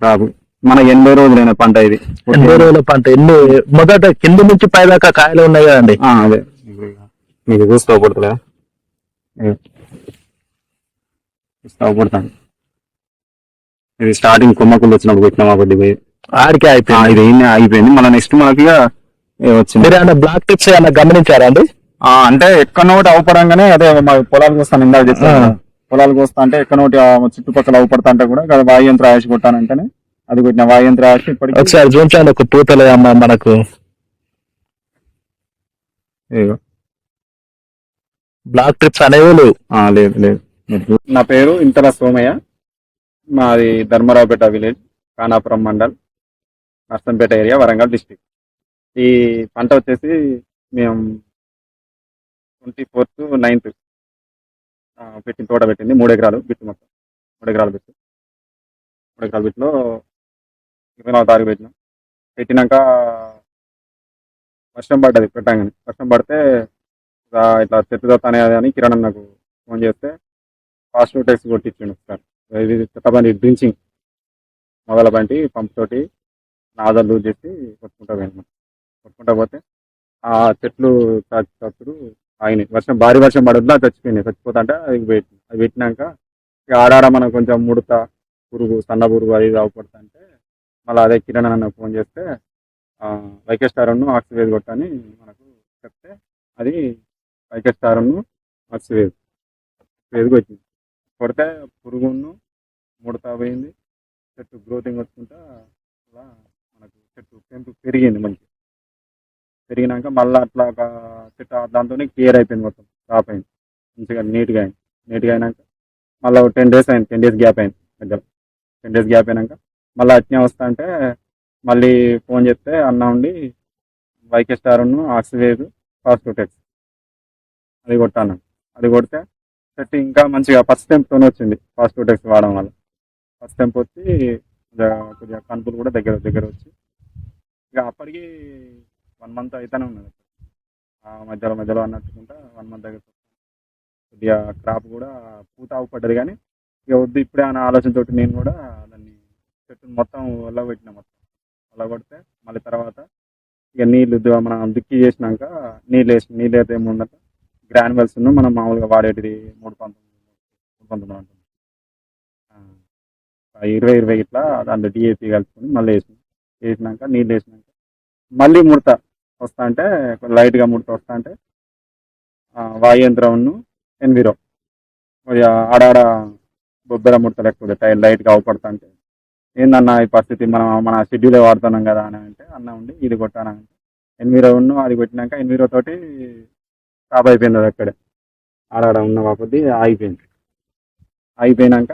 రాబు మన ఎనభై రోజులైన పంట ఇది. ఎనభై రోజుల పంట. ఎన్ని మొదట కింద నుంచి పైదాకా కాయలు ఉన్నాయి కదండి. ఆ, అదే. మీకు చూసుకోకూడదులే చూసుకోకూడతాను ఇది స్టార్టింగ్ కొమ్మకులు వచ్చినప్పుడు పెట్టినాం పోయి ఆడికే అయిపోయింది. ఇది అయిపోయింది. మళ్ళీ నెక్స్ట్ మనకి వచ్చింది? మీరు ఏమైనా బ్లాక్ టిప్స్ ఏమైనా గమనించారా అండి? ఆ, అంటే ఎక్కడనోటి అవపడంగానే అదే మా పొలాలకు వస్తాను ఇందాక చెప్పాను. ఆ. పొలాలకు వస్తా అంటే ఎక్కడనోటి ఆ చుట్టుపక్కల అవపడతా అంటే కూడా వాయుయంత్ర ఆయాసి కొట్టానంటేనే అది కొట్టిన వాయుయంత్ర ఆయాసి ఇప్పటికి ఒకసారి చూపించండి ఒక పూతలు అమ్మ మనకు. బ్లాక్ ట్రిప్స్ అనేవి లేవు లేదు లేదు నా పేరు ఇంతల సోమయ్య మాది Dharmaraopet village Khanapuram mandal Narsampet area Warangal district ఈ పంట వచ్చేసి మేము ట్వంటీ ఫోర్త్ నైన్త్ పెట్టిన తోట పెట్టింది. మూడు ఎకరాలు బిట్టు మొత్తం. మూడు ఎకరాలు బిట్టు. మూడు ఎకరాల బిట్లో ఇరవై నాలుగు తారీఖు పెట్టినాం. పెట్టినాక వర్షం పడ్డది పెట్టంగానే. వర్షం పడితే ఇట్లా చెత్త దొత్తానే అని కిరణ్ నాకు ఫోన్ చేస్తే ఫాస్ట్ టెక్స్ కొట్టించిండు సార్. ఇది చెత్త డ్రించింగ్. మొదల బండి పంప్ తోటి నాదలు లూజ్ చేసి కొట్టుకుంటా పోయినాం. కొట్టుకుంటా పోతే ఆ చెట్లు తప్పుడు ఆగినాయి. వర్షం భారీ వర్షం పడుతుందా చచ్చిపోయినాయి. చచ్చిపోతుంటే అది పెట్టి అది పెట్టినాక ఇక ఆడాడ మనం కొంచెం ముడత పురుగు సన్న పురుగు అది అవపడుతుంటే అంటే మళ్ళీ అదే కిరణ్ అన్న ఫోన్ చేస్తే వైకే స్టార్ను ఆక్సివేజ్ కొట్టని మనకు చెప్తే అది వైకే స్టార్ను ఆక్సివేజ్ వేదికి వచ్చింది కొడితే పురుగును ముడత పోయింది. చెట్టు గ్రోతింగ్ వచ్చుకుంటా అలా మనకు చెట్టు పెంపు పెరిగింది మంచి పెరిగినాక మళ్ళీ అట్లా ఒక చెట్టు క్లియర్ అయిపోయింది మొత్తం. స్టాప్ అయింది. మంచిగా నీట్గా అయింది. నీట్గా అయినాక మళ్ళీ టెన్ డేస్ అయింది. టెన్ డేస్ గ్యాప్ అయింది మధ్యలో. టెన్ డేస్ గ్యాప్ అయినాక మళ్ళీ అట్నే వస్తా అంటే మళ్ళీ ఫోన్ చేస్తే అన్న ఉండి వైకే స్టార్ను ఆక్సివేజ్ ఫాస్ట్ టెక్స్ అది కొట్టాను. అది కొడితే చెట్టు ఇంకా మంచిగా ఫస్ట్ టెంప్తోనే వచ్చింది. ఫాస్ట్ టెక్స్ వాడడం వల్ల. ఫస్ట్ టెంప్ వచ్చి కొద్దిగా కొద్దిగా కూడా దగ్గర దగ్గర వచ్చి. ఇక అప్పటికి వన్ మంత్ అయితేనే ఉన్నది. మధ్యలో మధ్యలో అన్నట్టుకుంటా వన్ మంత్ దగ్గర కొద్దిగా క్రాప్ కూడా పూత ఆగుపడ్డది కానీ ఇక వద్దు ఇప్పుడే అనే ఆలోచనతో నేను కూడా దాన్ని చెట్టును మొత్తం వెళ్ళగొట్టిన మొత్తం. వెళ్ళగొడితే మళ్ళీ తర్వాత ఇక నీళ్ళు మనం దుక్కి చేసినాక నీళ్ళు వేసి నీళ్ళు అయితే ఏముండదు గ్రాన్యువల్స్ మనం మామూలుగా వాడేటిది మూడు పంతొమ్మిది మూడు పంతొమ్మిది ఉంటుంది ఇరవై ఇరవై ఇట్లా దాంట్లో డిఏపి కలుపుకొని మళ్ళీ వేసినాం. వేసినాక నీళ్ళు వేసినాక మళ్ళీ ముడత. వస్తా అంటే లైట్గా ముడత వస్తా అంటే వాయుయంత్రంను ఎన్విరో. ఆడాడ బొబ్బెర ముడత లేకపోతే టైర్ లైట్గా అవపడతా అంటే ఏందన్న ఈ పరిస్థితి మనం మన షెడ్యూలే వాడుతున్నాం కదా అని అంటే అన్న ఉండి ఇది కొట్టానంటే ఎన్విరో ఉన్ను అది కొట్టినాక ఎన్విరో తోటి స్టాప్ అయిపోయింది అది అక్కడే. ఆడాడ ఉన్న కాకపోతే ఆగిపోయింది. ఆగిపోయినాక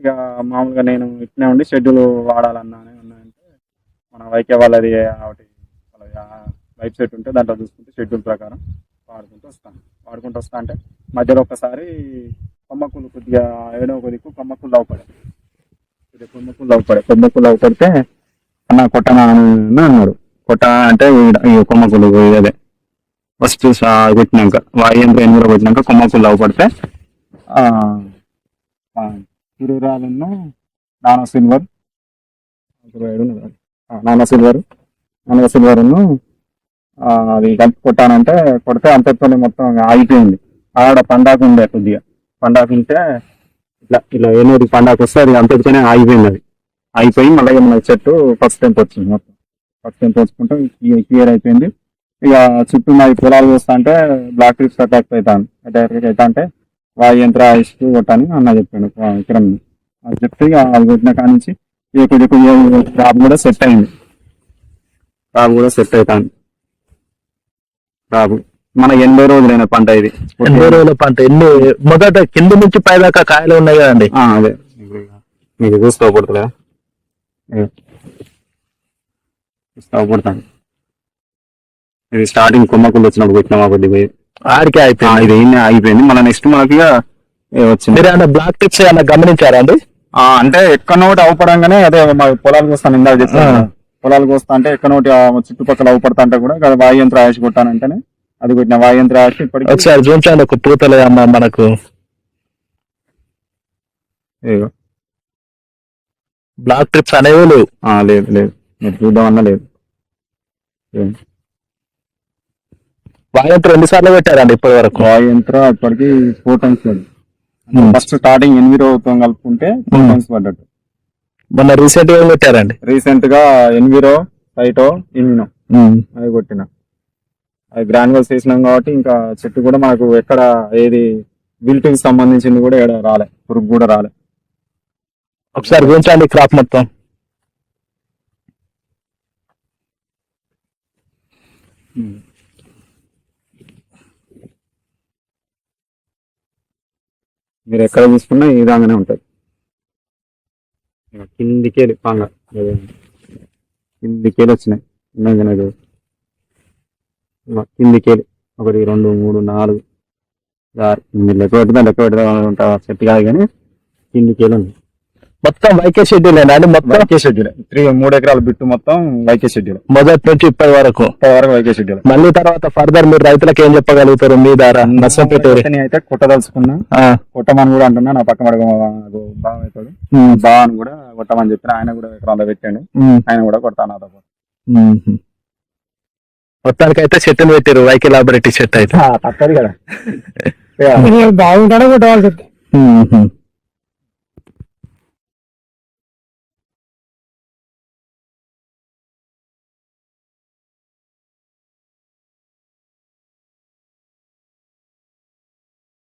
ఇక మామూలుగా నేను ఇట్నే ఉండి షెడ్యూల్ వాడాలన్నా అని ఉన్నా అంటే మన వైకే వాళ్ళది ఒకటి వాళ్ళది వెబ్సైట్ ఉంటే దాంట్లో చూసుకుంటే షెడ్యూల్ ప్రకారం వాడుకుంటూ వస్తాను వాడుకుంటూ వస్తా అంటే మధ్యలో ఒకసారి కొమ్మకులు కొద్దిగా ఏడో దిక్కు కొమ్మకులు అవపడే కొద్దిగా కొమ్మకులు అవపడే కొమ్మకులు అవపడితే అన్న కొట్టనా అని అన్నాడు కొట్ట అంటే ఈడ- ఈ కొమ్మకులు అదే. ఫస్ట్ కొట్టినాక వాయంత్రం ఎనిమిది కొట్టినాక కొమ్మకులు అవపడితే సూర్యరాజును నానో సిల్వర్ ఇరవై ఏడు నానో సిల్వర్ నానో సిల్వర్ను అది కలిపి కొట్టానంటే కొడితే అంతటితోనే మొత్తం ఆగిపోయింది. ఆడ పండాకు ఉండే కొద్దిగా. పండాకు ఉంటే ఇట్లా ఇలా ఏనూరు పండాకు వస్తే అది అంతటితోనే ఆగిపోయింది అది. ఆగిపోయి మళ్ళీ మన చెట్టు ఫస్ట్ టెంప్ వచ్చింది మొత్తం. ఫస్ట్ టెంప్ వచ్చుకుంటే క్లియర్ అయిపోయింది. ఇక చుట్టూ మా పొలాలు వస్తా అంటే బ్లాక్ ట్రిప్స్ అటాక్ అవుతాను. అటాక్ అవుతా అంటే వాయు యంత్ర ఇస్తూ కొట్టాను అన్న చెప్పాడు కిరణ్ అది చెప్తే ఇక అది కొట్టిన కాడ నుంచి ఇక కొద్దిగా కొద్దిగా క్రాప్ కూడా సెట్ అయింది. క్రాప్ కూడా సెట్ అవుతాను. క్రాప్ మన ఎనభై రోజులైన పంట ఇది. ఎనభై రోజుల పంట. ఎన్ని మొదట కింద నుంచి పైదాకా కాయలు ఉన్నాయి కదండి? ఆ, అదే. మీకు చూసుకోకూడదులే చూసుకోకూడతాను ఇది స్టార్టింగ్ కొమ్మకులు వచ్చినప్పుడు పెట్టినాం ఆ కొద్ది పోయి ఆడికే అయిపోయింది ఇది ఈయన అయిపోయింది. మళ్ళీ నెక్స్ట్ మనకి వచ్చింది? మీరు ఏమైనా బ్లాక్ టిప్స్ ఏమైనా గమనించారా అండి? అంటే ఎక్కడనోటి అవపడంగానే అదే మా పొలాలకు వస్తాను ఇందాక చెప్పాను. ఆ. పొలాలకు వస్తా అంటే ఎక్కడనోటి ఆ చుట్టుపక్కల అవపడతా అంటే కూడా వాయుయంత్ర ఆయాసి కొట్టానంటేనే అది కొట్టిన వాయుయంత్ర ఆయాసి ఇప్పటికి ఒకసారి చూపించండి ఒక పూతలు అమ్మ మనకు. బ్లాక్ ట్రిప్స్ అనేవి లేవు లేదు లేదు మీరు చూద్దామన్నా లేదు ఏం. వాయంత్రం ఎన్ని సార్లు పెట్టారండి ఇప్పటి వరకు వాయు యంత్రం ఇప్పటికి ఫోర్ టైమ్స్ ఫస్ట్ స్టార్టింగ్ ఎనిమిది కలుపుకుంటే ఫోర్ Hmm. టైమ్స్ పడ్డట్టు మొన్న రీసెంట్గా ఏం పెట్టారండి రీసెంట్గా ఎన్విరో సైటో ఇన్వినో అది కొట్టిన. అది గ్రాన్యువల్స్ వేసినాం కాబట్టి ఇంకా చెట్టు కూడా మనకు ఎక్కడ ఏది బిల్టింగ్ సంబంధించింది కూడా ఎక్కడ రాలే. పురుగు కూడా రాలే. ఒకసారి గురించండి క్రాప్ మొత్తం. మీరు ఎక్కడ చూసుకున్నా ఈ విధంగానే ఉంటుంది. ఇక కిందికేలి పాంగ అదే. కిందికేలి వచ్చినాయి ఉన్నాయి కదా ఇది. ఇక ఒకటి రెండు మూడు నాలుగు ఆరు మీరు లెక్క పెడతా లెక్క పెడతా ఉంటా సెట్ కాదు కానీ కిందికేలి ఉంది మొత్తం వైకే షెడ్యూల్ అండి మొత్తం వైకే షెడ్యూల్ త్రీ మూడు ఎకరాల బిట్టు మొత్తం వైకే షెడ్యూల్ మొదటి నుంచి ఇప్పటి వరకు? ఇప్పటి వరకు వైకే షెడ్యూల్ మళ్ళీ తర్వాత ఫర్దర్ మీరు రైతులకు ఏం చెప్పగలుగుతారు మీ ద్వారా? నర్సంపేట అయితే కొట్టదలుచుకున్నా. కొట్టమని కూడా అంటున్నా. నా పక్క మడగ బాగా అవుతాడు. బాగా అని కూడా కొట్టమని చెప్పిన ఆయన కూడా ఎకరాల్లో పెట్టాడు. ఆయన కూడా కొడతాను నాతో పాటు. మొత్తానికి అయితే చెట్టును పెట్టారు వైకే లాబొరేటరీ చెట్టు అయితే. తప్పదు కదా. బాగుంటాడే కొట్టవలసి.